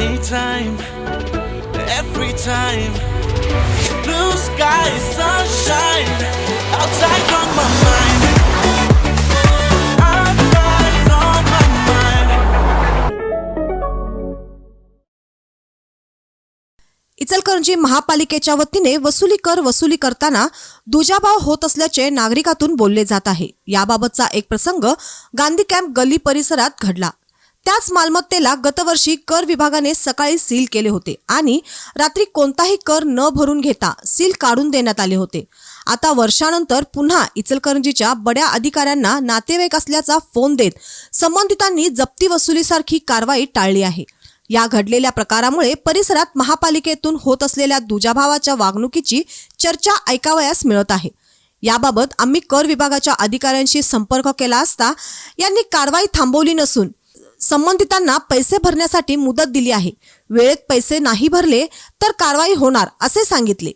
anytime, every time. Blue sky, sunshine, outside on my mind. Outside on my mind. Ichalkaranji महापालिकेच्या वतीने वसुली कर वसुली करताना दुजाभाव होत असल्याचे नागरिकातून बोलले जात आहे याबाबतचा एक प्रसंग गांधी कॅम्प गल्ली परिसरात घडला त्याच मालमत्तेला गतवर्षी कर विभागाने सकाळी सील केले होते आणि रात्री कोणताही कर न भरून घेता सील काढून देण्यात आले होते. आता वर्षानंतर पुन्हा इचलकरंजीच्या बड्या अधिकाऱ्यांना नातेवाईक असल्याचा फोन देत संबंधितांनी जप्ती वसुलीसारखी कारवाई टाळली आहे. या घडलेल्या प्रकारामुळे परिसरात महापालिकेतून होत असलेल्या दुजाभावाच्या वागणुकीची चर्चा ऐकावयास मिळत आहे. याबाबत आम्ही कर विभागाच्या अधिकाऱ्यांशी संपर्क केला असता यांनी कारवाई थांबवली नसून संबंधितांना पैसे भरण्यासाठी मुदत दिली आहे. वेळेत पैसे नाही भरले तर कारवाई होणार असे सांगितले.